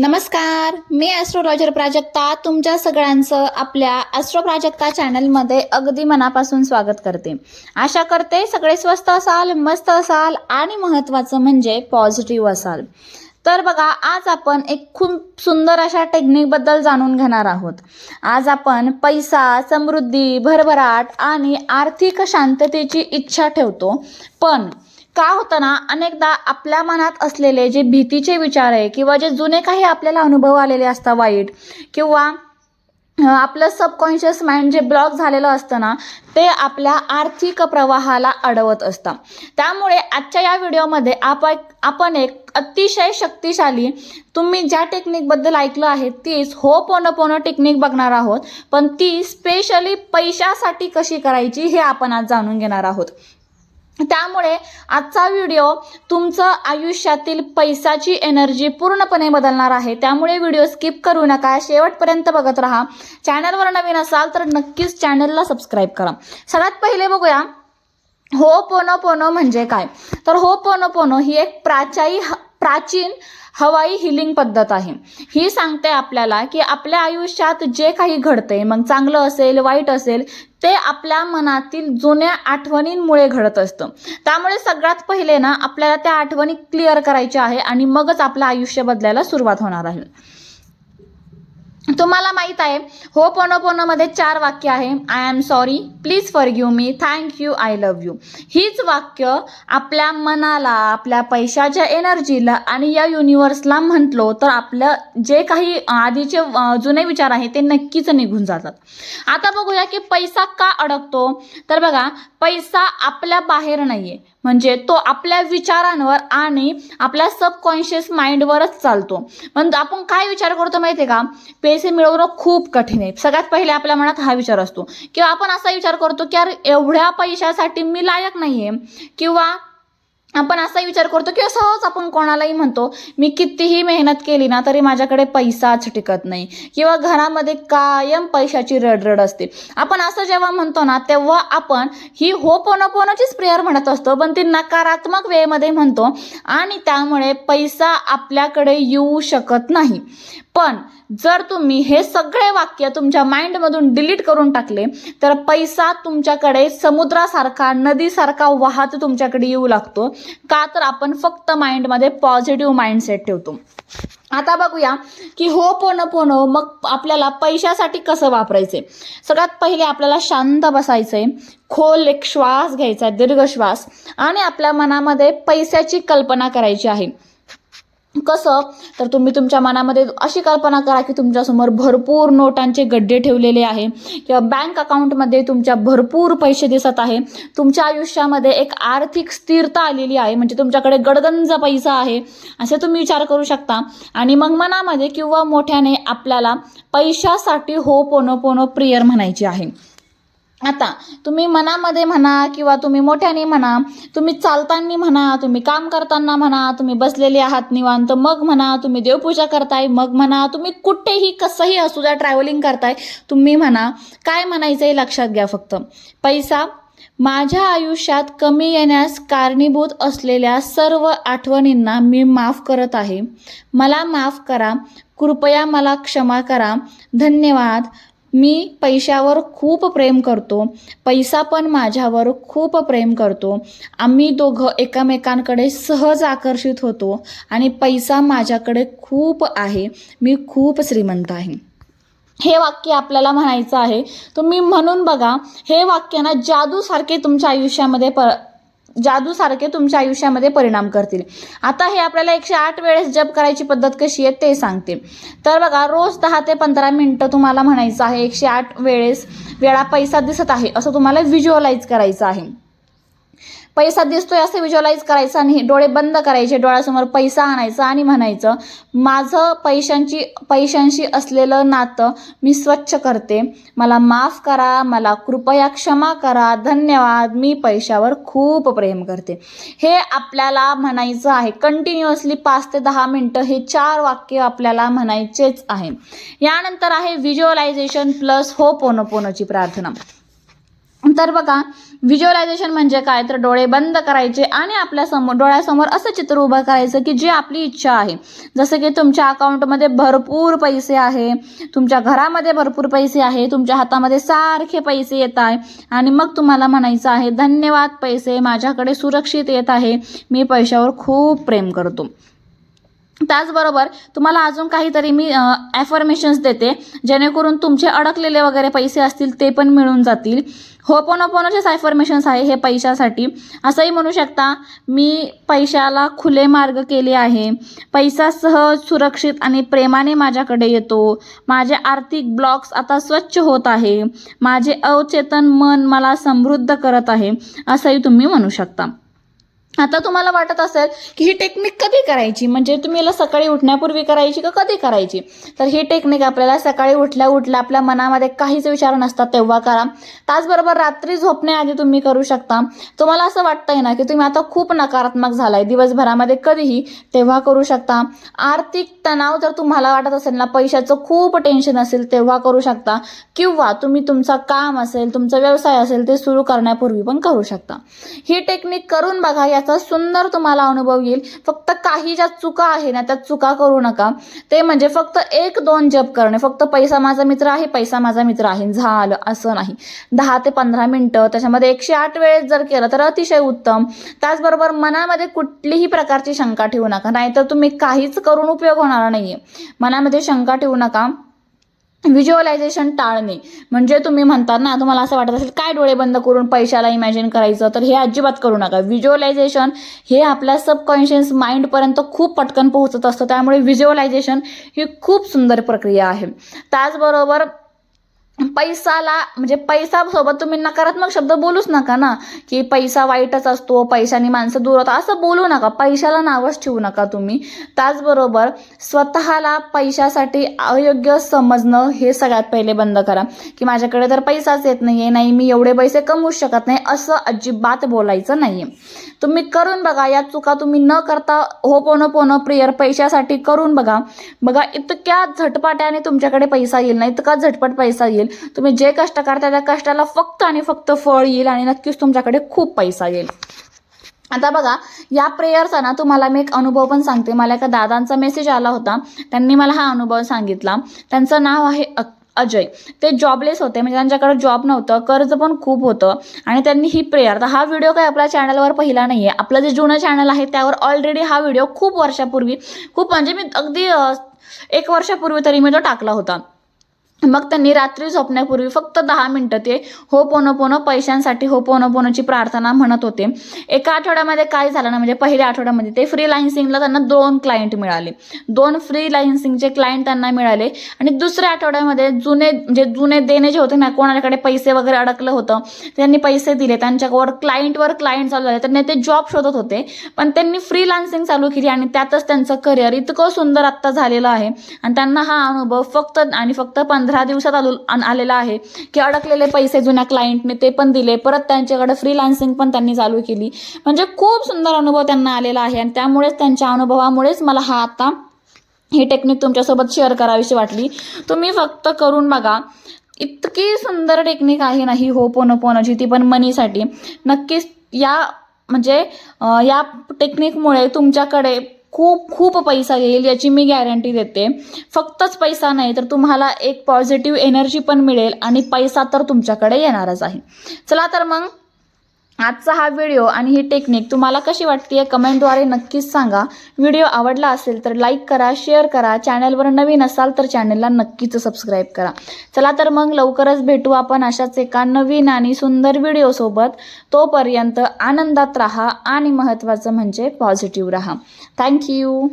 नमस्कार मी ॲस्ट्रोलॉजर प्राजक्ता. तुमच्या सगळ्यांचं आपल्या ॲस्ट्रो प्राजक्ता चॅनलमध्ये अगदी मनापासून स्वागत करते. आशा करते सगळे स्वस्त असाल मस्त असाल आणि महत्त्वाचं म्हणजे पॉझिटिव्ह असाल. तर बघा आज आपण एक खूप सुंदर अशा टेक्निकबद्दल जाणून घेणार आहोत. आज आपण पैसा समृद्धी भरभराट आणि आर्थिक शांततेची इच्छा ठेवतो. पण का होतं ना अनेकदा आपल्या मनात असलेले जे भीतीचे विचार आहे किंवा जे जुने काही आपल्याला अनुभव आलेले असतात वाईट किंवा आपलं सबकॉन्शियस माइंड जे ब्लॉक झालेलं असतं ना ते आपल्या आर्थिक प्रवाहाला अडवत असतं. त्यामुळे आजच्या या व्हिडिओमध्ये आपण आपण एक अतिशय शक्तिशाली तुम्ही ज्या टेक्निकबद्दल ऐकलं आहे तीच हो पोनं पोनं टेक्निक बघणार आहोत. पण ती स्पेशली पैशासाठी कशी करायची हे आपण आज जाणून घेणार आहोत. त्यामुळे आजचा व्हिडिओ तुमचं आयुष्यातील पैसाची एनर्जी पूर्णपणे बदलणार आहे. त्यामुळे व्हिडिओ स्किप करू नका. शेवटपर्यंत बघत राहा. चॅनलवर नवीन असाल तर नक्कीच चॅनलला सबस्क्राईब करा. सगळ्यात पहिले बघूया. हो पोनो पोनो म्हणजे काय? तर हो पोनो पोनो ही एक प्राचाई प्राचीन हवाई हिलिंग पद्धत आहे. ही सांगते आपल्याला की आपल्या आयुष्यात जे काही घडते मग चांगलं असेल वाईट असेल ते आपल्या मनातील जुन्या आठवणींमुळे घडत असतं. त्यामुळे सगळ्यात पहिले ना आपल्याला त्या आठवणी क्लिअर करायच्या आहे आणि मगच आपलं आयुष्य बदलायला सुरुवात होणार आहे. तुम्हाला माहीत आहे हो पोनो पोनोमध्ये चार वाक्य आहे. I am sorry please forgive me thank you I love you हीच वाक्य आपल्या मनाला आपल्या पैशाच्या एनर्जीला आणि या युनिवर्सला म्हटलो तर आपलं जे काही आधीचे जुने विचार आहे ते नक्कीच निघून जातात. आता बघूया की पैसा का अडकतो? तर बघा पैसा आपल्या बाहेर नाहीये. म्हणजे तो आपल्या विचारांवर आणि आपल्या सबकॉन्शियस माइंडवरच चालतो. म्हणजे आपण काय विचार करतो माहिती आहे का? पैसे मिळवणं खूप कठीण आहे. सगळ्यात पहिले आपल्या मनात हा विचार असतो. किंवा आपण असा विचार करतो की यार एवढ्या पैशासाठी मी लायक नाही आहे किंवा आपण असा विचार करतो की सहज आपण कोणालाही म्हणतो मी कितीही मेहनत केली ना तरी माझ्याकडे पैसाच टिकत नाही. किंवा घरामध्ये कायम पैशाची रडरड असते. आपण असं जेव्हा म्हणतो ना तेव्हा आपण ही हो पोनोपोनोचीच प्रेयर म्हणत असतो पण ती नकारात्मक वेमध्ये म्हणतो आणि त्यामुळे पैसा आपल्याकडे येऊ शकत नाही. पण जर तुम्ही हे सगळे वाक्य तुमच्या माइंडमधून डिलीट करून टाकले तर पैसा तुमच्याकडे समुद्रासारखा नदीसारखा वाहत तुमच्याकडे येऊ लागतो. का तर आपण फक्त माइंडमध्ये पॉझिटिव्ह माइंडसेट ठेवतो. आता बघूया की हो पोनो पोनो मग आपल्याला पैशासाठी कसं वापरायचे सगळ्यात पहिले आपल्याला शांत बसायचंय खोल एक श्वास घ्यायचा दीर्घ श्वास आणि आपल्या मनामध्ये पैशाची कल्पना करायची आहे. कसं? तर तुम्ही तुमच्या मनामध्ये अशी कल्पना करा की तुमच्यासमोर भरपूर नोटांचे गड्डे ठेवलेले आहे. किंवा बँक अकाउंटमध्ये तुमच्या भरपूर पैसे दिसत आहे. तुमच्या आयुष्यामध्ये एक आर्थिक स्थिरता आलेली आहे. म्हणजे तुमच्याकडे गडगंज पैसा आहे. असे तुम्ही विचार करू शकता. आणि मग मनामध्ये किंवा मोठ्याने आपल्याला पैशासाठी हो पोनो पोनो प्रियर म्हणायची आहे. आता तुम्ही मनामध्ये म्हणा किंवा तुम्ही मोठ्याने म्हणा तुम्ही चालताना म्हणा तुम्ही काम करताना म्हणा तुम्ही बसलेले आहात निवांत मग म्हणा तुम्ही देवपूजा करताय मग म्हणा तुम्ही कुठेही कसंही असू द्या ट्रॅव्हलिंग करताय तुम्ही म्हणा काय म्हणायचं लक्षात घ्या फक्त. पैसा माझ्या आयुष्यात कमी येण्यास कारणीभूत असलेल्या सर्व आठवणींना मी माफ करत आहे. मला माफ करा कृपया मला क्षमा करा. धन्यवाद. मी पैशावर खूप प्रेम करतो. पैसा पण माझ्यावर खूप प्रेम करतो. आम्ही दोघं एकमेकांकडे सहज आकर्षित होतो आणि पैसा माझ्याकडे खूप आहे. मी खूप श्रीमंत आहे. हे वाक्य आपल्याला म्हणायचं आहे. तुम्ही म्हणून बघा हे वाक्य ना जादूसारखे तुमच्या आयुष्यामध्ये प जादूसारखे तुमच्या आयुष्यामध्ये परिणाम करतील. आता हे आपल्याला एकशे आठ वेळेस जप करायची पद्धत कशी आहे ते सांगते. तर बघा रोज दहा ते पंधरा मिनटं तुम्हाला म्हणायचं आहे एकशे आठ वेळेस वेळा पैसा दिसत आहे असं तुम्हाला व्हिज्युअलाइज करायचं आहे. पैसा दिसतोय असं विज्युअलाइज करायचं आणि डोळे बंद करायचे डोळ्यासमोर पैसा आणायचा आणि म्हणायचं माझं पैशांची पैशांशी असलेलं नातं मी स्वच्छ करते. मला माफ करा मला कृपया क्षमा करा. धन्यवाद. मी पैशावर खूप प्रेम करते. हे आपल्याला म्हणायचं आहे. कंटिन्युअसली पाच ते दहा मिनटं हे चार वाक्य आपल्याला म्हणायचेच आहे. यानंतर आहे व्हिज्युअलायझेशन प्लस हो पोनोपोनोची प्रार्थना. तर बघा व्हिज्युअलायझेशन म्हणजे काय? तर डोळे बंद करायचे आणि आपल्यासमोर डोळ्यासमोर असं चित्र उभं करायचं की जी आपली इच्छा आहे. जसं की तुमच्या अकाउंटमध्ये भरपूर पैसे आहे तुमच्या घरामध्ये भरपूर पैसे आहे तुमच्या हातामध्ये सारखे पैसे येत आहे आणि मग तुम्हाला म्हणायचं आहे धन्यवाद पैसे माझ्याकडे सुरक्षित येत आहे मी पैशावर खूप प्रेम करतो. त्याचबरोबर तुम्हाला अजून काहीतरी मी ॲफर्मेशन्स देते. जेणेकरून तुमचे अडकलेले वगैरे पैसे असतील ते पण मिळून जातील. होपोनोपोनोचेच ॲफर्मेशन्स आहे हे पैशासाठी. असंही म्हणू शकता मी पैशाला खुले मार्ग केले आहे. पैसा सहज सुरक्षित आणि प्रेमाने माझ्याकडे येतो. माझे आर्थिक ब्लॉक्स आता स्वच्छ होत आहे. माझे अवचेतन मन मला समृद्ध करत आहे. असंही तुम्ही म्हणू शकता. आता तुम्हाला वाटत असेल की ही टेक्निक कधी करायची? म्हणजे तुम्ही याला सकाळी उठण्यापूर्वी करायची का कधी करायची? तर ही टेक्निक आपल्याला सकाळी उठल्या उठल्या आपल्या मनामध्ये काहीच विचार नसतात तेव्हा करा. त्याचबरोबर रात्री झोपण्याआधी तुम्ही करू शकता. तुम्हाला असं वाटतंय ना की तुम्ही आता खूप नकारात्मक झालाय. दिवसभरामध्ये कधीही तेव्हा करू शकता. आर्थिक तणाव जर तुम्हाला वाटत असेल ना पैशाचं खूप टेन्शन असेल तेव्हा करू शकता. किंवा तुम्ही तुमचा काम असेल तुमचा व्यवसाय असेल ते सुरू करण्यापूर्वी पण करू शकता. ही टेक्निक करून बघा याचा सुंदर तुम्हाला अनुभव येईल. फक्त काही ज्या चुका आहे ना त्या चुका करू नका. ते म्हणजे फक्त एक दोन जप करणे. फक्त पैसा माझा मित्र आहे पैसा माझा मित्र आहे. झालं असं नाही. दहा ते पंधरा मिनटं त्याच्यामध्ये एकशे आठ वेळेस जर केलं तर अतिशय उत्तम. त्याचबरोबर मनामध्ये कुठलीही प्रकारची शंका ठेवू नका. नाहीतर तुम्ही काहीच करून उपयोग होणार नाहीये. मनामध्ये शंका ठेवू नका. व्हिज्युअलायझेशन टाळणे. म्हणजे तुम्ही म्हणतात ना तुम्हाला असं वाटत असेल काय डोळे बंद करून पैशाला इमॅजिन करायचं? तर हे अजिबात करू नका. व्हिज्युअलायझेशन हे आपल्या सबकॉन्शियस माइंडपर्यंत खूप पटकन पोहोचत असतं. त्यामुळे व्हिज्युअलायझेशन ही खूप सुंदर प्रक्रिया आहे. त्याचबरोबर पैसाला म्हणजे पैसा सोबत तुम्ही नकारात्मक शब्द बोलूच नका ना. की पैसा वाईटच असतो पैशाने माणसं दूर होतात असं बोलू नका. पैशाला नावच ठेवू नका तुम्ही. त्याचबरोबर स्वतःला पैशासाठी अयोग्य समजणं हे सगळ्यात पहिले बंद करा. की माझ्याकडे तर पैसाच येत नाही आहे नाही मी एवढे पैसे कमवूच शकत नाही असं अजिबात बोलायचं नाहीये. तुम्ही करून बघा या चुका तुम्ही न करता हो पोनो पोनो प्रियर पैशासाठी करून बघा. बघा इतक्या झटपाट्याने तुमच्याकडे पैसा येईल ना इतका झटपट पैसा येईल. तुम्ही जे कष्ट करता त्या कष्टाला फक्त आणि फक्त फळ येईल आणि नक्कीच तुमच्याकडे खूप पैसा येईल. आता बघा या प्रेयरचा ना तुम्हाला मी एक अनुभव पण सांगते. मला एका दादांचा मेसेज आला होता. त्यांनी मला हा अनुभव सांगितला. त्यांचं नाव आहे अजय. ते जॉबलेस होते. म्हणजे त्यांच्याकडे जॉब नव्हतं. कर्ज पण खूप होतं. आणि त्यांनी ही प्रेयर तर हा व्हिडिओ काय आपल्या चॅनलवर पहिला नाही आहे आपलं जे जुनं चॅनल आहे त्यावर ऑलरेडी हा व्हिडिओ खूप वर्षापूर्वी खूप म्हणजे मी अगदी एक वर्षापूर्वी तरी मी तो टाकला होता. मग त्यांनी रात्री झोपण्यापूर्वी फक्त दहा मिनटं ते हो पोनो पोनो पैशांसाठी हो पोनो पोनोची प्रार्थना म्हणत होते. एका आठवड्यामध्ये काय झालं ना म्हणजे पहिल्या आठवड्यामध्ये ते फ्री लायन्सिंगला त्यांना दोन क्लायंट मिळाले. दोन फ्री लायन्सिंगचे क्लायंट त्यांना मिळाले. आणि दुसऱ्या आठवड्यामध्ये जुने म्हणजे जुने देणे जे होते ना कोणाकडे पैसे वगैरे अडकलं होतं त्यांनी पैसे दिले. त्यांच्यावर क्लायंटवर क्लायंट चालू झाले. त्यांनी ते जॉब शोधत होते. पण त्यांनी फ्री लान्सिंग चालू केली आणि त्यातच त्यांचं करिअर इतकं सुंदर आत्ता झालेलं आहे. आणि त्यांना हा अनुभव फक्त आणि फक्त पंधरा दिवसात आलो आलेला आहे. की अडकलेले पैसे जुन्या क्लायंटने ते पण दिले. परत त्यांच्याकडे फ्रीलान्सिंग पण त्यांनी चालू केली. म्हणजे खूप सुंदर अनुभव त्यांना आलेला आहे. आणि त्यामुळेच त्यांच्या अनुभवामुळेच मला हा आता ही टेक्निक तुमच्यासोबत शेअर करावीशी वाटली. तुम्ही फक्त करून बघा. इतकी सुंदर टेक्निक आहे ना ही. हो पोनो पोनोची ती पण मनीसाठी. नक्कीच या म्हणजे या टेक्निकमुळे तुमच्याकडे खूप खूप पैसा येईल याची मी गॅरंटी देते. फक्तच पैसा नाही तर तुम्हाला एक पॉझिटिव्ह एनर्जी पण मिळेल आणि पैसा तर तुमच्याकडे येणारच आहे. चला तर मग आजचा हा व्हिडिओ आणि ही टेक्निक तुम्हाला कशी वाटते कमेंटद्वारे नक्कीच सांगा. व्हिडिओ आवडला असेल तर लाईक करा शेअर करा. चॅनलवर नवीन असाल तर चॅनलला नक्कीच सबस्क्राईब करा. चला तर मग लवकरच भेटू आपण अशाच एका नवीन आणि सुंदर व्हिडिओसोबत तोपर्यंत आनंदात राहा आणि महत्त्वाचं म्हणजे पॉझिटिव्ह राहा. थँक्यू